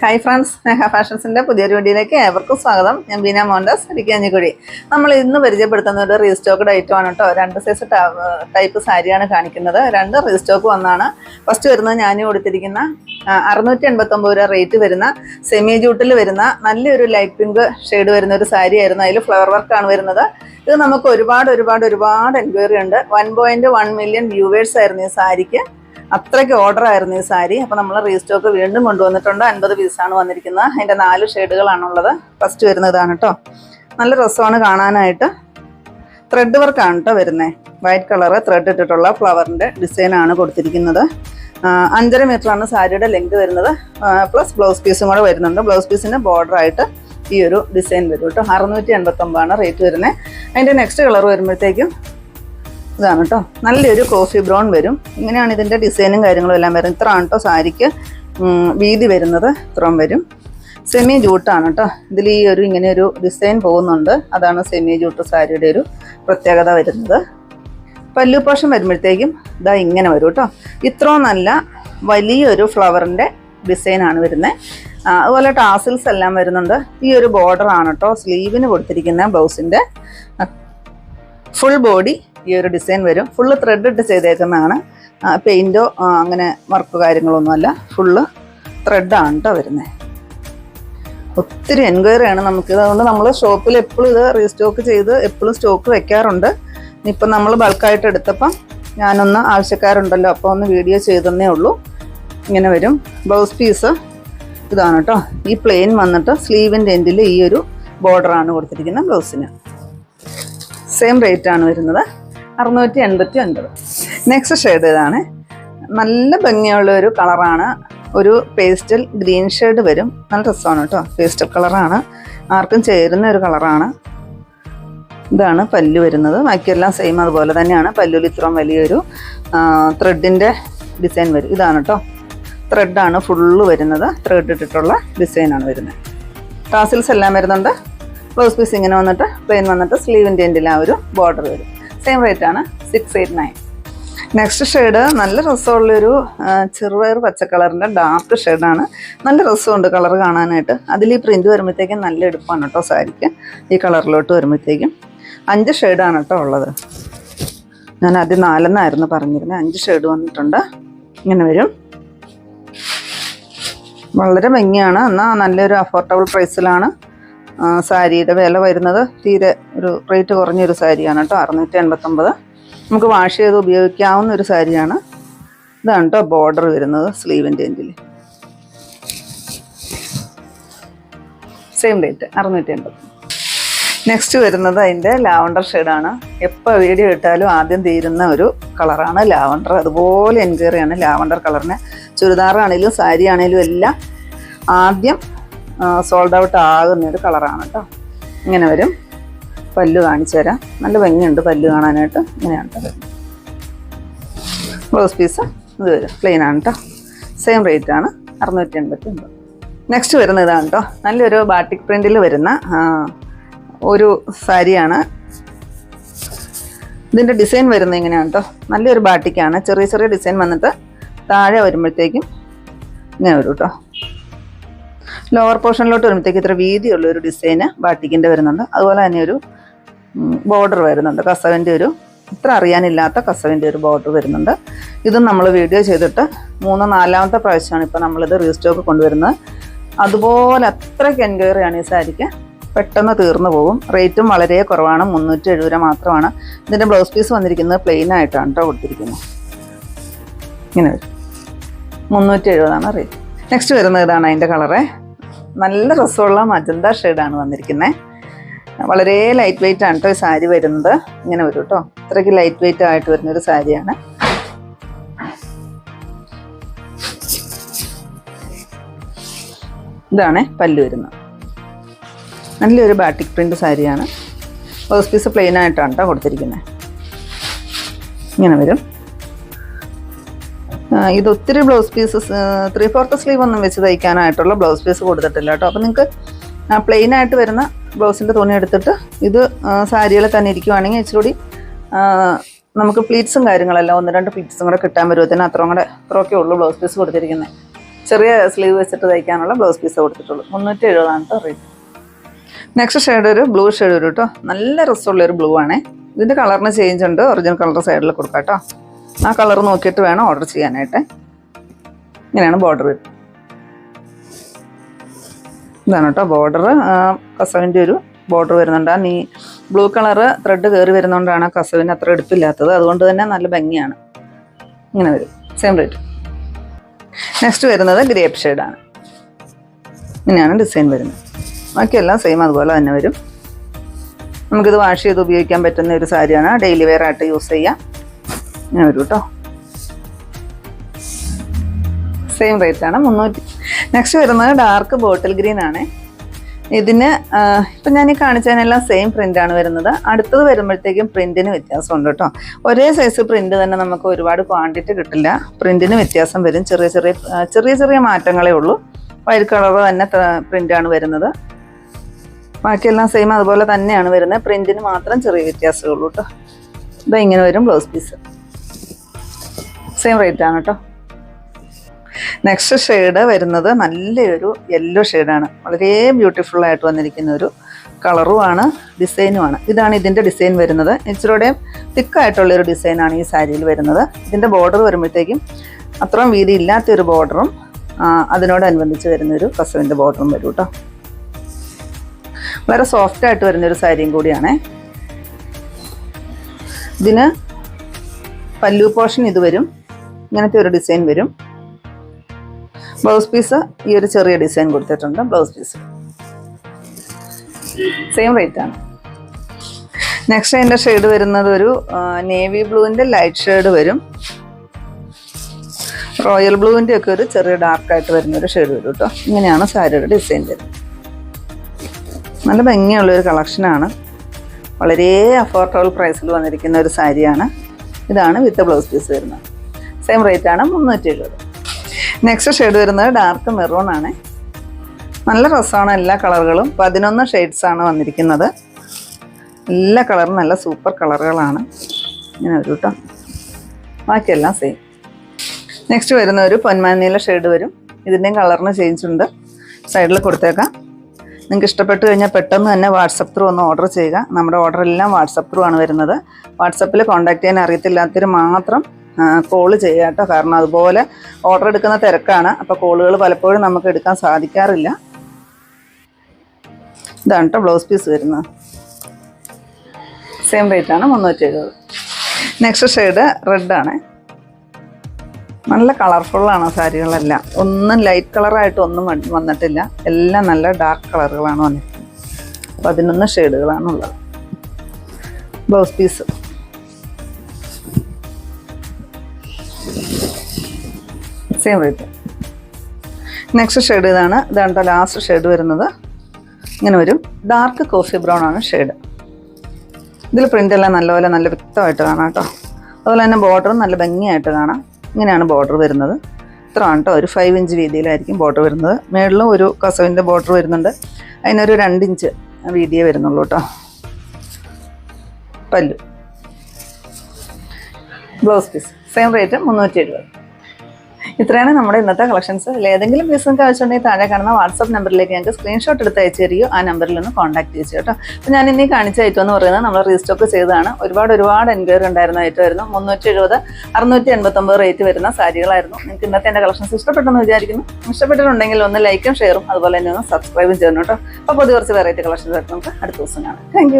Hi friends സ്നേഹ ഫാഷൻസിന്റെ പുതിയൊരു വീഡിയോയിലേക്ക് ഏവർക്കും സ്വാഗതം. ഞാൻ ബീന മോണ്ടസ് ഇരിക്കാഞ്ഞിക്കുഴി നമ്മൾ ഇന്ന് പരിചയപ്പെടുത്തുന്ന ഒരു റീസ്റ്റോക്ക്ഡ് ഐറ്റം ആണ് കേട്ടോ. രണ്ട് സൈസ് ടൈപ്പ് സാരിയാണ് കാണിക്കുന്നത്. രണ്ട് റീസ്റ്റോക്ക് വന്നാണ് ഫസ്റ്റ് വരുന്നത് ഞാൻ കൊടുത്തിരിക്കുന്ന അറുന്നൂറ്റി എൺപത്തൊമ്പത് രൂപ റേറ്റ് വരുന്ന സെമി ജൂട്ടിൽ വരുന്ന നല്ലൊരു ലൈറ്റ് പിങ്ക് ഷെയ്ഡ് വരുന്ന ഒരു സാരി ആയിരുന്നു. അതിൽ ഫ്ലവർ വർക്കാണ് വരുന്നത്. ഇത് നമുക്ക് ഒരുപാട് ഒരുപാട് ഒരുപാട് എൻക്വയറി ഉണ്ട്. One point one million viewers ആയിരുന്നു ഈ സാരിക്ക് അത്രയ്ക്ക് ഓർഡർ ആയിരുന്നു ഈ സാരി. അപ്പോൾ നമ്മൾ റീസ്റ്റോക്ക് വീണ്ടും കൊണ്ടുവന്നിട്ടുണ്ട്. അൻപത് പീസാണ് വന്നിരിക്കുന്നത്. അതിന്റെ നാല് ഷെയ്ഡുകളാണുള്ളത് ഫസ്റ്റ് വരുന്നതാണ് കേട്ടോ നല്ല രസമാണ് കാണാനായിട്ട്. ത്രെഡ് വർക്കാണ് കേട്ടോ വരുന്നത് വൈറ്റ് കളറ് ത്രെഡ് ഇട്ടിട്ടുള്ള ഫ്ലവറിന്റെ ഡിസൈനാണ് കൊടുത്തിരിക്കുന്നത്. അഞ്ചര മീറ്ററാണ് സാരിയുടെ ലെങ്ത് വരുന്നത്. പ്ലസ് ബ്ലൗസ് പീസും കൂടെ വരുന്നുണ്ട്. ബ്ലൗസ് പീസിന്റെ ആയിട്ട് ഈ ഒരു ഡിസൈൻ വരും കേട്ടോ അറുന്നൂറ്റി എൺപത്തൊമ്പതാണ് റേറ്റ് വരുന്നത് അതിന്റെ നെക്സ്റ്റ് കളർ വരുമ്പോഴത്തേക്കും ഇതാണ് കേട്ടോ നല്ലൊരു കോഫി ബ്രൗൺ വരും. ഇങ്ങനെയാണ് ഇതിന്റെ ഡിസൈനും കാര്യങ്ങളും എല്ലാം വരുന്നത്. ഇത്രയാണ് കേട്ടോ സാരിക്ക് വീതി വരുന്നത് ഇത്രയും വരും. സെമി ജൂട്ടാണ് കേട്ടോ ഇതിൽ ഈ ഒരു ഇങ്ങനെ ഒരു ഡിസൈൻ പോകുന്നുണ്ട്. അതാണ് സെമി ജൂട്ട് സാരിയുടെ ഒരു പ്രത്യേകത വരുന്നത്. പല്ലു പോഷൻ വരുമ്പോഴത്തേക്കും ഇതാ ഇങ്ങനെ വരും കേട്ടോ ഇത്രയും നല്ല വലിയൊരു ഫ്ലവറിന്റെ ഡിസൈനാണ് വരുന്നത് അതുപോലെ ടാസിൽസ് എല്ലാം വരുന്നുണ്ട്. ഈ ഒരു ബോർഡർ ആണ് കേട്ടോ സ്ലീവിന് കൊടുത്തിരിക്കുന്ന ബ്ലൗസിന്റെ ഫുൾ ബോഡി ഈ ഒരു ഡിസൈൻ വരും. ഫുള്ള് ത്രെഡ് ഇട്ട് ചെയ്തേക്കുന്നതാണ്. പെയിന്റോ അങ്ങനെ വർക്ക് കാര്യങ്ങളൊന്നുമല്ല. ഫുള്ള് ത്രെഡാണ് കേട്ടോ വരുന്നത് ഒത്തിരി എൻക്വയറി ആണ് നമുക്ക്. അതുകൊണ്ട് നമ്മൾ ഷോപ്പിൽ എപ്പോഴും ഇത് റീസ്റ്റോക്ക് ചെയ്ത് എപ്പോഴും സ്റ്റോക്ക് വെക്കാറുണ്ട്. ഇപ്പം നമ്മൾ ബൾക്കായിട്ട് എടുത്തപ്പം ഞാനൊന്ന് ആവശ്യക്കാരുണ്ടല്ലോ അപ്പോൾ ഒന്ന് വീഡിയോ ചെയ്തെന്നേ ഉള്ളൂ. ഇങ്ങനെ വരും. ബ്ലൗസ് പീസ് ഇതാണ് കേട്ടോ ഈ പ്ലെയിൻ വന്നിട്ട് സ്ലീവിന്റെ എൻഡിൽ ഈ ഒരു ബോർഡറാണ് കൊടുത്തിരിക്കുന്നത് ബ്ലൗസിന് സെയിം റേറ്റാണ് വരുന്നത്. അറുന്നൂറ്റി എൺപത്തി ഒൻപത് നെക്സ്റ്റ് ഷെയ്ഡ് ഇതാണ്. നല്ല ഭംഗിയുള്ള ഒരു കളറാണ്. ഒരു പേസ്റ്റൽ ഗ്രീൻ ഷെയ്ഡ് വരും. നല്ല രസമാണ് കേട്ടോ. പേസ്റ്റൽ കളറാണ്. ആർക്കും ചേരുന്ന ഒരു കളറാണ്. ഇതാണ് പല്ലു വരുന്നത്. ബാക്കിയെല്ലാം സെയിം അതുപോലെ തന്നെയാണ്. പല്ലുൽ ഇത്രയും വലിയൊരു ത്രെഡിന്റെ ഡിസൈൻ വരും. ഇതാണ് കേട്ടോ. ത്രെഡാണ് ഫുള്ള് വരുന്നത്. ത്രെഡ് ഇട്ടിട്ടുള്ള ഡിസൈനാണ് വരുന്നത്. ടാസിൽസ് എല്ലാം വരുന്നുണ്ട്. ബ്ലൗസ് പീസ് ഇങ്ങനെ വന്നിട്ട് പ്ലെയിൻ വന്നിട്ട് സ്ലീവിന്റെ എൻഡിൽ ആ ഒരു ബോർഡർ വരും. സെയിം റേറ്റ് ആണ്. Six eight nine next shade നല്ല രസമുള്ളൊരു ചെറുപയർ പച്ച കളറിന്റെ ഡാർക്ക് ഷെയ്ഡാണ് നല്ല രസമുണ്ട് കളർ കാണാനായിട്ട്. അതിൽ ഈ പ്രിന്റ് വരുമ്പോഴത്തേക്കും നല്ല എടുപ്പാണ് കേട്ടോ സാരിക്ക്. ഈ കളറിലോട്ട് വരുമ്പോഴത്തേക്കും അഞ്ച് ഷെയ്ഡാണ് കേട്ടോ ഉള്ളത്. ഞാൻ ആദ്യം നാലെന്നായിരുന്നു പറഞ്ഞിരുന്നത് അഞ്ച് ഷെയ്ഡ് വന്നിട്ടുണ്ട്. ഇങ്ങനെ വരും. വളരെ ഭംഗിയാണ്. എന്നാൽ നല്ലൊരു അഫോർഡബിൾ പ്രൈസിലാണ് സാരിയുടെ വില വരുന്നത്. തീരെ ഒരു റേറ്റ് കുറഞ്ഞൊരു സാരിയാണ് കേട്ടോ അറുന്നൂറ്റി എൺപത്തൊമ്പത് നമുക്ക് വാഷ് ചെയ്ത് ഉപയോഗിക്കാവുന്ന ഒരു സാരിയാണ്. ഇതാണ് കേട്ടോ ബോർഡർ വരുന്നത് സ്ലീവിന്റെ എൻഡിൽ സെയിം റേറ്റ് അറുന്നൂറ്റി എൺപത് നെക്സ്റ്റ് വരുന്നത് അതിന്റെ ലാവണ്ടർ ഷെയ്ഡാണ് എപ്പോൾ വീഡിയോ ഇട്ടാലും ആദ്യം തീരുന്ന ഒരു കളറാണ് ലാവണ്ടർ. അതുപോലെ എൻക്വയറിയാണ് ലാവണ്ടർ കളറിന് ചുരിദാറാണേലും സാരി ആണേലും എല്ലാം ആദ്യം സോൾഡ് ഔട്ട് ആകുന്ന ഒരു കളറാണ് കേട്ടോ. ഇങ്ങനെ വരും. പല്ല് കാണിച്ചു തരാം. നല്ല ഭംഗിയുണ്ട് പല്ല് കാണാനായിട്ട്. ഇങ്ങനെയാണ്. ബ്ലൗസ് പീസ് ഇത് വരും. പ്ലെയിൻ ആണ് കേട്ടോ സെയിം റേറ്റ് ആണ്. അറുന്നൂറ്റി എൺപത്തി ഒമ്പത് നെക്സ്റ്റ് വരുന്ന ഇതാണ് കേട്ടോ നല്ലൊരു ബാട്ടിക് പ്രിന്റിൽ വരുന്ന ഒരു സാരിയാണ് ഇതിന്റെ ഡിസൈൻ വരുന്നത് എങ്ങനെയാണ് കേട്ടോ നല്ലൊരു ബാട്ടിക്കാണ് ചെറിയ ചെറിയ ഡിസൈൻ വന്നിട്ട് താഴെ വരുമ്പോഴത്തേക്കും ഇങ്ങനെ വരും കേട്ടോ ലോവർ പോർഷനിലോട്ട് വരുമ്പോഴത്തേക്ക് ഇത്ര വീതിയുള്ള ഒരു ഡിസൈന് ബാട്ടിക്കിന്റെ വരുന്നുണ്ട്. അതുപോലെ തന്നെ ഒരു ബോർഡർ വരുന്നുണ്ട്. കസവിന്റെ ഒരു ഇത്ര അറിയാനില്ലാത്ത കസവിന്റെ ഒരു ബോർഡർ വരുന്നുണ്ട്. ഇതും നമ്മൾ വീഡിയോ ചെയ്തിട്ട് മൂന്ന് നാലാമത്തെ പ്രാവശ്യമാണ് ഇപ്പോൾ നമ്മളിത് റീസ്റ്റോക്ക് കൊണ്ടുവരുന്നത്. അതുപോലെ അത്രയ്ക്ക് എൻക്വയറി ആണ് ഈ സാരിക്ക്. പെട്ടെന്ന് തീർന്നു പോകും. റേറ്റും വളരെ കുറവാണ്. മുന്നൂറ്റി എഴുപത് രൂപ മാത്രമാണ്. ഇതിന്റെ ബ്ലൗസ് പീസ് വന്നിരിക്കുന്നത് പ്ലെയിൻ ആയിട്ടാണ് കേട്ടോ കൊടുത്തിരിക്കുന്നത്. ഇങ്ങനെ വരും. മുന്നൂറ്റി എഴുപതാണ് റേറ്റ് നെക്സ്റ്റ് വരുന്നത് ഇതാണ് അതിന്റെ കളറ് നല്ല രസമുള്ള മജന്ത ഷെയ്ഡാണ് വന്നിരിക്കുന്നത് വളരെ ലൈറ്റ് വെയിറ്റ് ആണ് കേട്ടോ ഈ സാരി വരുന്നത്. ഇങ്ങനെ വരും കേട്ടോ അത്രയ്ക്ക് ലൈറ്റ് വെയിറ്റ് ആയിട്ട് വരുന്ന ഒരു സാരിയാണ്. ഇതാണ് പല്ല് വരുന്നത്. നല്ലൊരു ബാട്ടിക് പ്രിന്റ് സാരിയാണ്. ബ്ലൗസ് പീസ് പ്ലെയിൻ ആയിട്ടാണ് കേട്ടോ കൊടുത്തിരിക്കുന്നത്. ഇങ്ങനെ വരും. ഇത് ഒത്തിരി blouse pieces three fourth sleeve ഒന്നും വെച്ച് തയ്ക്കാനായിട്ടുള്ള ബ്ലൗസ് പീസ് കൊടുത്തിട്ടില്ല കേട്ടോ അപ്പോൾ നിങ്ങൾക്ക് പ്ലെയിൻ ആയിട്ട് വരുന്ന ബ്ലൗസിന്റെ തുണി എടുത്തിട്ട് ഇത് സാരിയിൽ തന്നെ ഇരിക്കുവാണെങ്കിൽ ഇച്ചിരി നമുക്ക് പ്ലീറ്റ്സും കാര്യങ്ങളെല്ലാം ഒന്ന് രണ്ട് പ്ലീറ്റ്സും കൂടെ കിട്ടാൻ പരുവത്തിന് അത്രയും കൂടെ അത്രയൊക്കെ ഉള്ളൂ ബ്ലൗസ് പീസ് കൊടുത്തിരിക്കുന്നത് ചെറിയ സ്ലീവ് വെച്ചിട്ട് തയ്ക്കാനുള്ള ബ്ലൗസ് പീസ് കൊടുത്തിട്ടുള്ളൂ. മുന്നൂറ്റി എഴുപതാണ് റേറ്റ് നെക്സ്റ്റ് ഷെയ്ഡ് ഒരു ബ്ലൂ ഷെയ്ഡ് ഒരു കേട്ടോ നല്ല രസമുള്ള ഒരു ബ്ലൂ ആണേ ഇതിന്റെ കളറിന് ചേഞ്ച് ഉണ്ട്. ഒറിജിനൽ കളർ സൈഡിൽ കൊടുക്കാം കേട്ടോ ആ കളർ നോക്കിയിട്ട് വേണം ഓർഡർ ചെയ്യാനായിട്ട്. ഇങ്ങനെയാണ് ബോർഡർ വരുന്നത്. ഇതാണ് കേട്ടോ ബോർഡർ കസവിന്റെ ഒരു ബോർഡർ വരുന്നുണ്ട്. നീ ബ്ലൂ കളറ് ത്രെഡ് കയറി വരുന്നതുകൊണ്ടാണ് കസവിന് അത്ര എടുപ്പില്ലാത്തത്. അതുകൊണ്ട് തന്നെ നല്ല ഭംഗിയാണ്. ഇങ്ങനെ വരും. സെയിം റേറ്റ് നെക്സ്റ്റ് വരുന്നത് ഗ്രേപ്പ് ഷെയ്ഡാണ് ഇങ്ങനെയാണ് ഡിസൈൻ വരുന്നത്. ബാക്കിയെല്ലാം സെയിം അതുപോലെ തന്നെ വരും. നമുക്കിത് വാഷ് ചെയ്ത് ഉപയോഗിക്കാൻ പറ്റുന്ന ഒരു സാരിയാണ്. ഡെയിലി വെയർ ആയിട്ട് യൂസ് ചെയ്യാം. ഇങ്ങനെ വരും കേട്ടോ. സെയിം റേറ്റ് ആണ്. മുന്നൂറ്റി നെക്സ്റ്റ് വരുന്നത് ഡാർക്ക് ബോട്ടിൽ ഗ്രീൻ ആണ്. ഇതിന് ഇപ്പം ഞാൻ ഈ കാണിച്ചതിനെല്ലാം സെയിം പ്രിന്റ് ആണ് വരുന്നത്. അടുത്തത് വരുമ്പോഴത്തേക്കും പ്രിന്റിന് വ്യത്യാസമുണ്ട് കേട്ടോ. ഒരേ സൈസ് പ്രിന്റ് തന്നെ നമുക്ക് ഒരുപാട് ക്വാണ്ടിറ്റി കിട്ടില്ല. പ്രിന്റിന് വ്യത്യാസം വരും. ചെറിയ ചെറിയ ചെറിയ ചെറിയ മാറ്റങ്ങളേ ഉള്ളൂ. വൈറ്റ് കളർ തന്നെ പ്രിന്റ് ആണ് വരുന്നത്. ബാക്കിയെല്ലാം സെയിം അതുപോലെ തന്നെയാണ് വരുന്നത്. പ്രിന്റിന് മാത്രം ചെറിയ വ്യത്യാസമേ ഉള്ളൂ കേട്ടോ. ഇതാ ഇങ്ങനെ വരും ബ്ലൗസ് പീസ് സെയിം റേറ്റ് ആണ് കേട്ടോ. നെക്സ്റ്റ് ഷെയ്ഡ് വരുന്നത് നല്ലൊരു യെല്ലോ ഷെയ്ഡാണ് വളരെ ബ്യൂട്ടിഫുൾ ആയിട്ട് വന്നിരിക്കുന്ന ഒരു കളറുമാണ് ഡിസൈനുമാണ് ഇതാണ് ഇതിന്റെ ഡിസൈൻ വരുന്നത്. ഇച്ചിരൂടെ തിക്കായിട്ടുള്ള ഒരു ഡിസൈനാണ് ഈ സാരിയിൽ വരുന്നത്. ഇതിന്റെ ബോർഡർ വരുമ്പോഴത്തേക്കും അത്രയും വീതി ഇല്ലാത്തൊരു ബോർഡറും അതിനോടനുബന്ധിച്ച് വരുന്നൊരു കസവിന്റെ ബോർഡറും വരും കേട്ടോ വളരെ സോഫ്റ്റ് ആയിട്ട് വരുന്നൊരു സാരിയും കൂടിയാണേ. ഇതിന് പല്ലു പോർഷൻ ഇത് വരും. ഇങ്ങനത്തെ ഒരു ഡിസൈൻ വരും. ബ്ലൗസ് പീസ് ഈ ഒരു ചെറിയ ഡിസൈൻ കൊടുത്തിട്ടുണ്ട് ബ്ലൗസ് പീസ്. സെയിം റേറ്റ് ആണ്. നെക്സ്റ്റ് അതിന്റെ ഷെയ്ഡ് വരുന്നത് ഒരു നേവി ബ്ലൂവിന്റെ ലൈറ്റ് ഷെയ്ഡ് വരും. റോയൽ ബ്ലൂവിന്റെ ഒക്കെ ഒരു ചെറിയ ഡാർക്ക് ആയിട്ട് വരുന്ന ഒരു ഷെയ്ഡ് വരും കേട്ടോ ഇങ്ങനെയാണ് സാരിയുടെ ഡിസൈൻ വരുന്നത്. നല്ല ഭംഗിയുള്ള ഒരു കളക്ഷനാണ് വളരെ അഫോർഡബിൾ പ്രൈസിൽ വന്നിരിക്കുന്ന ഒരു സാരിയാണ്. ഇതാണ് വിത്ത് ബ്ലൗസ് പീസ് വരുന്നത്. സെയിം റേറ്റ് ആണ് മുന്നൂറ്റി എഴുപത്. നെക്സ്റ്റ് ഷെയ്ഡ് വരുന്നത് ഡാർക്ക് മെറൂൺ ആണ്. നല്ല രസമാണ് എല്ലാ കളറുകളും. പതിനൊന്ന് ആണ് വന്നിരിക്കുന്നത്. എല്ലാ കളറും നല്ല സൂപ്പർ കളറുകളാണ്. ഇങ്ങനെ കേട്ടോ ബാക്കിയെല്ലാം സെയിം നെക്സ്റ്റ് വരുന്ന ഒരു പൊന്മാനീല ഷെയ്ഡ് വരും. ഇതിന്റെയും കളറിന് ചേഞ്ച് ഉണ്ട്. സൈഡിൽ കൊടുത്തേക്കാം. നിങ്ങൾക്ക് ഇഷ്ടപ്പെട്ട് കഴിഞ്ഞാൽ പെട്ടെന്ന് തന്നെ വാട്സപ്പ് ത്രൂ ഒന്ന് ഓർഡർ ചെയ്യുക. നമ്മുടെ ഓർഡർ എല്ലാം വാട്സപ്പ് ത്രൂ ആണ് വരുന്നത്. വാട്സപ്പിൽ കോൺടാക്ട് ചെയ്യാൻ അറിയത്തില്ലാത്തവർ മാത്രം കോൾ ചെയ്യുക കേട്ടോ കാരണം അതുപോലെ ഓർഡർ എടുക്കുന്ന തിരക്കാണ്. അപ്പോൾ കോളുകൾ പലപ്പോഴും നമുക്ക് എടുക്കാൻ സാധിക്കാറില്ല. ഇതാണ് കേട്ടോ ബ്ലൗസ് പീസ് വരുന്നത്. സെയിം റേറ്റ് ആണ് മുന്നൂറ്റി എഴുപത് നെക്സ്റ്റ് ഷെയ്ഡ് റെഡാണ് നല്ല കളർഫുള്ളാണ് സാരികളെല്ലാം. ഒന്നും ലൈറ്റ് കളറായിട്ട് ഒന്നും വന്നിട്ടില്ല. എല്ലാം നല്ല ഡാർക്ക് കളറുകളാണ് വന്നിരിക്കുന്നത് പതിനൊന്ന് ഷെയ്ഡുകളാണുള്ളത് blouse piece same rate next shade ഇതാണ്. ഇതാണ് ലാസ്റ്റ് ഷെയ്ഡ് വരുന്നത്. ഇങ്ങനെ വരും. ഡാർക്ക് കോഫി ബ്രൗൺ ആണ് ഷെയ്ഡ് ഇതിൽ പ്രിന്റ് എല്ലാം നല്ലപോലെ നല്ല വ്യക്തമായിട്ട് കാണാം കേട്ടോ. അതുപോലെ തന്നെ ബോർഡറും നല്ല ഭംഗിയായിട്ട് കാണാം. ഇങ്ങനെയാണ് ബോർഡർ വരുന്നത്. ഇത്ര ആണ് കേട്ടോ. ഒരു ഫൈവ് ഇഞ്ച് വീതിയിലായിരിക്കും ബോർഡർ വരുന്നത്. മേളിലും ഒരു കസവിന്റെ ബോർഡർ വരുന്നുണ്ട്. അതിനൊരു രണ്ട് ഇഞ്ച് വീതിയേ വരുന്നുള്ളൂ കേട്ടോ. പല്ലു. ബ്ലൗസ് പീസ് സെയിം റേറ്റ് മുന്നൂറ്റി എഴുപത്. ഇത്രയാണ് നമ്മുടെ ഇന്നത്തെ കളക്ഷൻസ് അല്ലെ ഏതെങ്കിലും പീസ് നിങ്ങൾക്ക് ആവശ്യമുണ്ടെങ്കിൽ താഴെ കാണുന്ന വാട്സ്ആപ്പ് നമ്പറിലേക്ക് ഞങ്ങൾക്ക് സ്ക്രീൻഷോട്ട് എടുത്ത് അയച്ചു തരികയോ ആ നമ്പറിൽ ഒന്ന് കോൺടാക്ട് ചെയ്തു കേട്ടോ. അപ്പോൾ ഞാൻ ഇനി കാണിച്ച ഐറ്റം എന്ന് പറയുന്നത് നമ്മൾ റീസ്റ്റോക്ക് ചെയ്തതാണ്. ഒരുപാട് ഒരുപാട് എൻക്വയറി ഉണ്ടായിരുന്ന ഐറ്റമായിരുന്നു മുന്നൂറ്റി എഴുപത് അറുന്നൂറ്റി എൺപത്തൊമ്പത് റേറ്റ് വരുന്ന സാരികളായിരുന്നു. നിങ്ങൾക്ക് ഇന്നത്തെ എന്റെ കളക്ഷൻസ് ഇഷ്ടപ്പെട്ടെന്ന് വിചാരിക്കുന്നു. ഇഷ്ടപ്പെട്ടിട്ടുണ്ടെങ്കിൽ ഒന്ന് ലൈക്കും ഷെയറും അതുപോലെ തന്നെ ഒന്ന് സബ്സ്ക്രൈബും ചെയ്യണം കേട്ടോ. അപ്പോൾ പുതിയ കുറച്ച് വെറൈറ്റി കളക്ഷൻസ് ആയിട്ട് നമുക്ക് അടുത്ത ദിവസം കാണാം. താങ്ക്